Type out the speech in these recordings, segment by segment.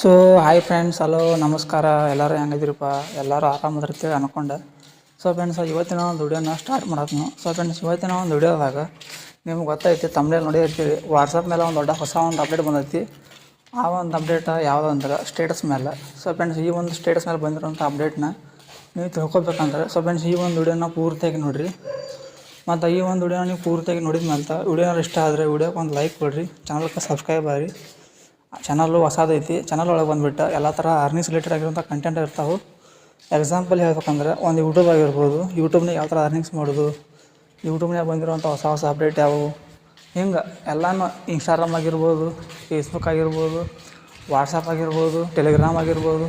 So hi friends hello ನಮಸ್ಕಾರ. ಎಲ್ಲರೂ ಹೆಂಗಿದ್ದೀರಪ್ಪ? ಎಲ್ಲರೂ ಆರಾಮದಿರ್ತೀವಿ ಅನ್ಕೊಂಡೆ. ಸೊ ಫ್ರೆಂಡ್ಸ್ ಇವತ್ತಿನ ಒಂದು ವಿಡಿಯೋನ ಸ್ಟಾರ್ಟ್ ಮಾಡತ್ನು. ಸೊ ಫ್ರೆಂಡ್ಸ್ ಇವತ್ತಿನ ಒಂದು ವಿಡಿಯೋದಾಗ ನಿಮ್ಗೆ ಗೊತ್ತೈತಿ ತಮ್ಮನೇಲಿ ನೋಡಿರ್ತೀವಿ ವಾಟ್ಸಪ್ ಮೇಲೆ ಒಂದು ದೊಡ್ಡ ಹೊಸ ಒಂದು ಅಪ್ಡೇಟ್ ಬಂದೈತಿ. ಆ ಒಂದು ಅಪ್ಡೇಟ್ ಯಾವುದು ಅಂದ್ರೆ ಸ್ಟೇಟಸ್ ಮೇಲೆ. ಸೊ ಫ್ರೆಂಡ್ಸ್ ಈ ಒಂದು ಸ್ಟೇಟಸ್ ಮೇಲೆ ಬಂದಿರೋಂಥ ಅಪ್ಡೇಟ್ನ ನೀವು ತಿಳ್ಕೊಬೇಕಂದ್ರೆ ಸೊ ಫ್ರೆಂಡ್ಸ್ ಈ ಒಂದು ವಿಡಿಯೋನ ಪೂರ್ತಿಯಾಗಿ ನೋಡಿರಿ. ಮತ್ತು ಈ ಒಂದು ವಿಡಿಯೋನ ನೀವು ಪೂರ್ತಿಯಾಗಿ ನೋಡಿದ ಮೇಲೆ ವಿಡಿಯೋ ಇಷ್ಟ ಆದರೆ ವಿಡಿಯೋಕ್ಕೆ ಒಂದು ಲೈಕ್ ಕೊಡಿರಿ ಚಾನಲ್ಗೆ ಸಬ್ಸ್ಕ್ರೈಬ್ ಆಗಿ ಚಾನಲ್ಲು ಹೊಸದೈತಿ ಚಾನಲ್ ಒಳಗೆ ಬಂದುಬಿಟ್ಟು ಎಲ್ಲ ಥರ ಅರ್ನಿಂಗ್ಸ್ ರಿಲೇಟೆಡ್ ಆಗಿರುವಂಥ ಕಂಟೆಂಟ್ ಇರ್ತಾವೆ. ಎಕ್ಸಾಂಪಲ್ ಹೇಳ್ಬೇಕಂದ್ರೆ ಒಂದು ಯೂಟ್ಯೂಬ್ ಆಗಿರ್ಬೋದು. ಯೂಟ್ಯೂಬ್ನಾಗ ಯಾವ ಥರ ಅರ್ನಿಂಗ್ಸ್ ಮಾಡೋದು? ಯೂಟ್ಯೂಬ್ನಾಗ ಬಂದಿರುವಂಥ ಹೊಸ ಹೊಸ ಅಪ್ಡೇಟ್ ಯಾವುವು ಹಿಂಗೆ ಎಲ್ಲನೂ ಇನ್ಸ್ಟಾಗ್ರಾಮ್ ಆಗಿರ್ಬೋದು ಫೇಸ್ಬುಕ್ ಆಗಿರ್ಬೋದು ವಾಟ್ಸಪ್ ಆಗಿರ್ಬೋದು ಟೆಲಿಗ್ರಾಮ್ ಆಗಿರ್ಬೋದು.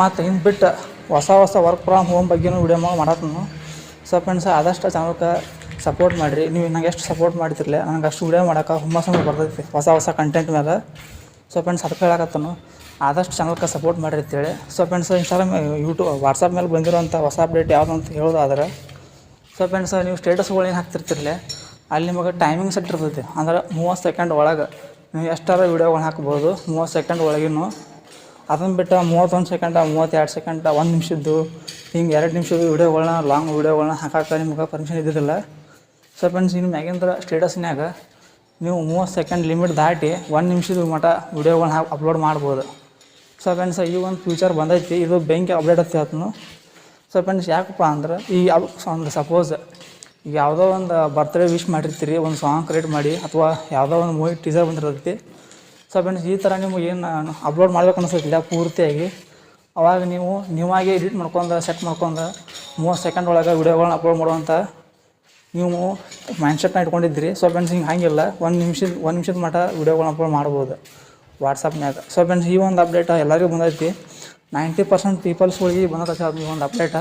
ಮತ್ತು ಇನ್ನು ಬಿಟ್ಟು ಹೊಸ ಹೊಸ ವರ್ಕ್ ಫ್ರಮ್ ಹೋಮ್ ಬಗ್ಗೆನೂ ವಿಡಿಯೋ ಮಾಡತ್ನು. ಸೊ ಫ್ರೆಂಡ್ಸ್ ಆದಷ್ಟು ಚಾನಲ್ಗೆ ಸಪೋರ್ಟ್ ಮಾಡಿರಿ. ನೀವು ನಂಗೆ ಎಷ್ಟು ಸಪೋರ್ಟ್ ಮಾಡ್ತಿರಲಿಲ್ಲ ನನಗೆ ಅಷ್ಟು ವಿಡಿಯೋ ಮಾಡೋಕೆ ಹುಮ್ಮಸ್ಸು ಬರ್ತೈತಿ ಹೊಸ ಹೊಸ ಕಂಟೆಂಟ್ ಮೇಲೆ ಸೊ ಫ್ರೆಂಡ್ಸ್ ಅದಕ್ಕೆ ಹೇಳಕತ್ತನು, ಆದಷ್ಟು ಚಾನಲ್ಗೆ ಸಪೋರ್ಟ್ ಮಾಡಿರಿ ಅಂತೇಳಿ. So friends Instagram YouTube WhatsApp ಮೇಲೆ ಬಂದಿರೋಂಥ ಹೊಸ ಅಪ್ಡೇಟ್ ಯಾವುದು ಅಂತ ಹೇಳೋದಾದ್ರೆ ಸೊ ಫ್ರೆಂಡ್ಸ್ ನೀವು ಸ್ಟೇಟಸ್ಗಳು ಏನು ಹಾಕ್ತಿರ್ತಿರಲಿ, ಅಲ್ಲಿ ನಿಮಗೆ ಟೈಮಿಂಗ್ ಸೆಟ್ ಇರ್ತೈತಿ. ಅಂದ್ರೆ ಮೂವತ್ತು ಸೆಕೆಂಡ್ ಒಳಗೆ ನೀವು ಎಷ್ಟಾರ ವೀಡಿಯೋಗಳು ಹಾಕ್ಬೋದು, ಮೂವತ್ತು ಸೆಕೆಂಡ್ ಒಳಗಿನೂ. ಅದನ್ನು ಬಿಟ್ಟು ಮೂವತ್ತೊಂದು ಸೆಕೆಂಡ ಮೂವತ್ತೆರಡು ಸೆಕೆಂಡ ಒಂದು ನಿಮಿಷದ್ದು, ಹಿಂಗೆ ಎರಡು ನಿಮಿಷದ ವೀಡಿಯೋಗಳನ್ನ ಲಾಂಗ್ ವೀಡಿಯೋಗಳನ್ನ ಹಾಕಕ್ಕೆ ನಿಮ್ಗೆ ಪರ್ಮಿಷನ್ ಇದ್ದಿದ್ದಿಲ್ಲ. ಸೊ ಫ್ರೆಂಡ್ಸ್ ಇನ್ನು ಮ್ಯಾಗಿಂದ್ರೆ ಸ್ಟೇಟಸ್ನ್ಯಾಗ ನೀವು ಮೂವತ್ತು ಸೆಕೆಂಡ್ ಲಿಮಿಟ್ ದಾಟಿ ಒಂದು ನಿಮಿಷದ ಮಟ್ಟ ವೀಡಿಯೋಗಳನ್ನ ಹಾಕಿ ಅಪ್ಲೋಡ್ ಮಾಡ್ಬೋದು. ಸೊ ಫ್ರೆಂಡ್ಸ್ ಈ ಒಂದು ಫ್ಯೂಚರ್ ಬಂದೈತಿ, ಇದು ಬೆಂಕಿ ಅಪ್ಡೇಟ್ ಅಂತ ಹೇಳ್ತೀನಿ ಸೊ ಫ್ರೆಂಡ್ಸ್ ಯಾಕಪ್ಪ ಅಂದ್ರೆ, ಈ ಒಂದು ಸಪೋಸ್ ಈಗ ಯಾವುದೋ ಒಂದು ಬರ್ತ್ಡೇ ವಿಶ್ ಮಾಡಿರ್ತೀರಿ, ಒಂದು ಸಾಂಗ್ ಕ್ರಿಯೇಟ್ ಮಾಡಿ, ಅಥವಾ ಯಾವುದೋ ಒಂದು ಮೂವಿ ಟೀಸರ್ ಬಂದಿರ್ತೈತಿ. ಸೊ ಫ್ರೆಂಡ್ಸ್ ಈ ಥರ ನಿಮಗೆ ಏನು ಅಪ್ಲೋಡ್ ಮಾಡ್ಬೇಕು ಅನ್ನಿಸ್ತಿಲ್ಲ ಪೂರ್ತಿಯಾಗಿ. ಅವಾಗ ನೀವು ನೀವಾಗೆ ಎಡಿಟ್ ಮಾಡ್ಕೊಂಡು ಸೆಟ್ ಮಾಡ್ಕೊಂಡು ಮೂವತ್ತು ಸೆಕೆಂಡ್ ಒಳಗೆ ವೀಡಿಯೋಗಳನ್ನ ಅಪ್ಲೋಡ್ ಮಾಡುವಂಥ ನೀವು ಮೈಂಡ್ಸೆಟ್ನ ಇಟ್ಕೊಂಡಿದ್ರಿ ಸೊ ಫ್ರೆಂಡ್ಸ್ ಹಿಂಗೆ ಹಾಗಿಲ್ಲ. ಒಂದು ನಿಮಿಷದ ಒಂದು ನಿಮಿಷದ ಮಟ್ಟ ವೀಡಿಯೋಗಳನ್ನ ಅಪ್ಲೋಡ್ ಮಾಡ್ಬೋದು. ವಾಟ್ಸಪ್ನಾಗ ಸೊ ಫ್ರೆಂಡ್ಸ್ ಈ ಒಂದು ಅಪ್ಡೇಟ್ ಎಲ್ಲರಿಗೂ ಬಂದೈತಿ. ನೈಂಟಿ ಪರ್ಸೆಂಟ್ ಪೀಪಲ್ಸ್ಗಳಿಗೆ ಅದು ಈ ಒಂದು ಅಪ್ಡೇಟ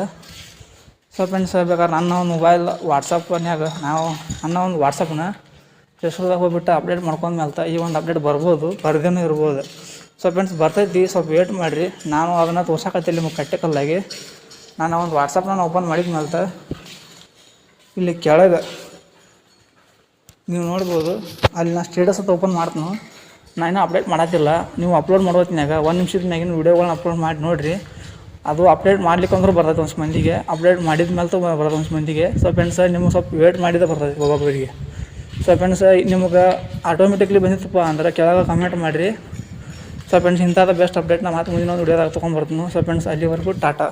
ಸೊ ಫ್ರೆಂಡ್ಸ್ ಬೇಕಾದ್ರೆ ನನ್ನ ಒಂದು ಮೊಬೈಲ್ ವಾಟ್ಸಪ್ನ್ಯಾಗ ನಾವು ನನ್ನ ಒಂದು ವಾಟ್ಸಪ್ನ ಫೇಸ್ಬುಕ್ದಾಗ ಹೋಗ್ಬಿಟ್ಟು ಅಪ್ಡೇಟ್ ಮಾಡ್ಕೊಂಡು ಮೇಲೆ ಈ ಒಂದು ಅಪ್ಡೇಟ್ ಬರ್ಬೋದು, ಬರ್ದೇನೂ ಇರ್ಬೋದು. ಸೊ ಫ್ರೆಂಡ್ಸ್ ಬರ್ತೈತಿ, ಸ್ವಲ್ಪ ವೇಟ್ ಮಾಡಿರಿ. ನಾನು ಅದನ್ನು ತೋರ್ಸಕತ್ತಿಲ್ಲ ನಿಮಗೆ ಕಟ್ಟಿಕಲ್ಲಾಗಿ. ನಾನು ಒಂದು ವಾಟ್ಸಪ್ನ ಓಪನ್ ಮಾಡಿದ ಮೇಲೆ ಇಲ್ಲಿ ಕೆಳಗೆ ನೀವು ನೋಡ್ಬೋದು, ಅಲ್ಲಿ ನಾ ಸ್ಟೇಟಸ್ ಅಂತ ಓಪನ್ ಮಾಡ್ತೀನಿ. ನಾನು ಇನ್ನೂ ಅಪ್ಡೇಟ್ ಮಾಡತ್ತಿಲ್ಲ ನೀವು ಅಪ್ಲೋಡ್ ಮಾಡೋತ್ನ್ಯಾಗ ಒಂದು ನಿಮಿಷದ ಮ್ಯಾಗಿನ ವೀಡಿಯೋಗಳನ್ನ ಅಪ್ಲೋಡ್ ಮಾಡಿ ನೋಡಿರಿ. ಅದು ಅಪ್ಡೇಟ್ ಮಾಡ್ಲಿಕ್ಕೆ ಅಂದ್ರೆ ಬರ್ತೈತೆ ಒಂದು ಮಂದಿಗೆ. ಅಪ್ಡೇಟ್ ಮಾಡಿದ ಮೇಲೆ ತ ಬರ್ತದೆ ಒಂದು ಮಂದಿಗೆ. ಸೊ ಫ್ರೆಂಡ್ಸ್ ನಿಮ್ಗೆ ಸ್ವಲ್ಪ ವೇಟ್ ಮಾಡಿದ್ರೆ ಬರ್ತೈತೆ ಒಬ್ಬೊಬ್ಬರಿಗೆ. ಸೊ ಫ್ರೆಂಡ್ಸ್ ನಿಮಗೆ ಆಟೋಮೆಟಿಕ್ಲಿ ಬಂದಿತ್ತಪ್ಪ ಅಂದ್ರೆ ಕೆಳಗೆ ಕಮೆಂಟ್ ಮಾಡಿರಿ. ಸೊ ಫ್ರೆಂಡ್ಸ್ ಇಂಥದ್ದು ಬೆಸ್ಟ್ ಅಪ್ಡೇಟ್ನ ಮಾತು ಮುಂದಿನ ಒಂದು ವಿಡಿಯೋದಾಗ ತೊಗೊಂಡ್ಬರ್ತೀನಿ ಸೊ ಫ್ರೆಂಡ್ಸ್ ಅಲ್ಲಿವರೆಗೂ ಟಾಟಾ.